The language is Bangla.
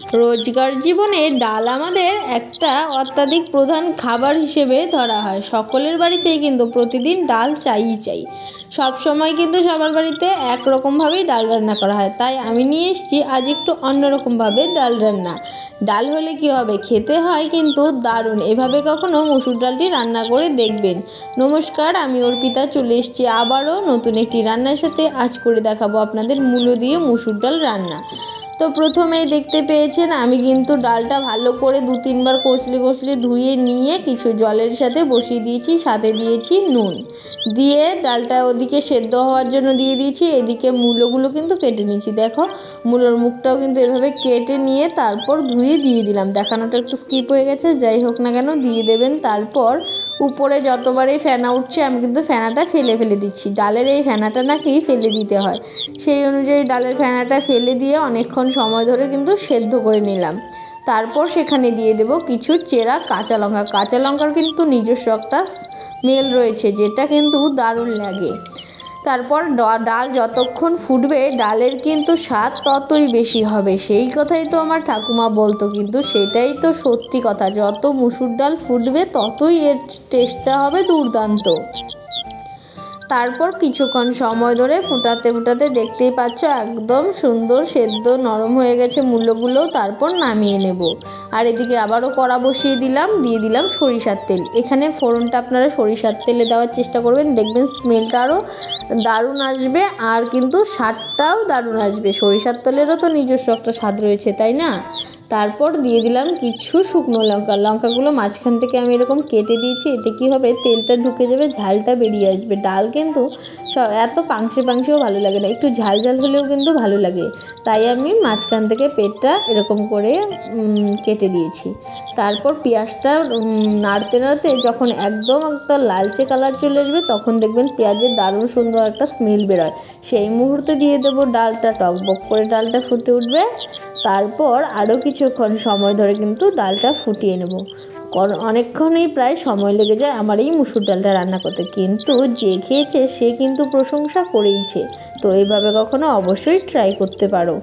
রোজকার জীবনে ডাল আমাদের একটা অত্যাধিক প্রধান খাবার হিসেবে ধরা হয়। সকলের বাড়িতেই কিন্তু প্রতিদিন ডাল চাইই চাই। সব সময় কিন্তু সবার বাড়িতে একরকমভাবেই ডাল রান্না করা হয়। তাই আমি নিয়ে এসেছি আজ একটু অন্যরকমভাবে ডাল রান্না। ডাল হলে কি হবে? খেতে হয় কিন্তু দারুণ। এভাবে কখনো মসুর ডালটি রান্না করে দেখবেন? নমস্কার, আমি অর্পিতা চলে এসেছি আবারও নতুন একটি রান্নার সাথে। আজ করে দেখাবো আপনাদের মূলো দিয়ে মসুর ডাল রান্না। তো প্রথমেই দেখতে পেয়েছেন, আমি কিন্তু ডালটা ভালো করে দু তিনবার কষলে কষলে ধুয়ে নিয়ে কিছু জলের সাথে বসিয়ে দিয়েছি, সাথে দিয়েছি নুন। দিয়ে ডালটা ওদিকে সেদ্ধ হওয়ার জন্য দিয়ে দিয়েছি, এদিকে মূলোগুলো কিন্তু কেটে নিয়েছি। দেখো, মূলোর মুখটাও কিন্তু এভাবে কেটে নিয়ে তারপর ধুয়ে দিয়ে দিলাম। দেখানোটা একটু স্কিপ হয়ে গেছে, যাই হোক না কেন, দিয়ে দেবেন। তারপর উপরে যতবারই ফেনা উঠছে, আমি কিন্তু ফেনাটা ফেলে ফেলে দিচ্ছি। ডালের এই ফেনাটা নাকি ফেলে দিতে হয়। সেই অনুযায়ী ডালের ফেনাটা ফেলে দিয়ে অনেকক্ষণ সময় ধরে কিন্তু সেদ্ধ করে নিলাম। তারপর সেখানে দিয়ে দেব কিছু চেরা কাঁচা লঙ্কা। কাঁচা লঙ্কার কিন্তু নিজস্ব একটা স্মেল রয়েছে, যেটা কিন্তু দারুণ লাগে। তারপর ডাল যতক্ষণ ফুটবে ডালের কিন্তু স্বাদ ততই বেশি হবে। সেই কথাই তো আমার ঠাকুমা বলতো, কিন্তু সেটাই তো সত্যি কথা। যত মুসুর ডাল ফুটবে ততই এর টেস্টটা হবে দুর্দান্ত। তারপর কিছুক্ষণ সময় ধরে ফুটাতে ফুটাতে দেখতেই পাচ্ছ একদম সুন্দর সেদ্ধ নরম হয়ে গেছে মূল্যগুলো, তারপর নামিয়ে নেব। আর এদিকে আবারও কড়া বসিয়ে দিলাম, দিয়ে দিলাম সরিষার তেল। এখানে ফোড়নটা আপনারা সরিষার তেলে দেওয়ার চেষ্টা করবেন, দেখবেন স্মেলটা আরও দারুণ আসবে আর কিন্তু স্বাদটাও দারুণ আসবে। সরিষার তেলেরও তো নিজস্ব একটা স্বাদ রয়েছে, তাই না? তারপর দিয়ে দিলাম কিছু শুকনো লঙ্কা। লঙ্কাগুলো মাঝখান থেকে আমি এরকম কেটে দিয়েছি, এতে কী হবে? তেলটা ঢুকে যাবে, ঝালটা বেরিয়ে আসবে। ডাল কিন্তু এত পাংশে পাংশেও ভালো লাগে না। একটু ঝাল ঝাল হলেও কিন্তু ভালো লাগে। তাই আমি মাঝখান থেকে পেটটা এরকম করে কেটে দিয়েছি। তারপর পেঁয়াজটা নাড়তে নাড়তে যখন একদম একটা লালচে কালার চলে আসবে, তখন দেখবেন পেঁয়াজের দারুণ সুন্দর একটা স্মেল বেরোয়। সেই মুহূর্তে দিয়ে দেবো ডালটা টকবক করে ডালটা ফুটে উঠবে। তারপর আরও কিছুক্ষণ সময় ধরে কিন্তু ডালটা ফুটিয়ে নেব। অনেকক্ষণই প্রায় সময় লেগে যায় আমার এই মুসুর ডালটা রান্না করতে। কিন্তু যে খেয়েছে সে কিন্তু প্রশংসা করেইছে। তো এইভাবে কখনো অবশ্যই ট্রাই করতে পারো।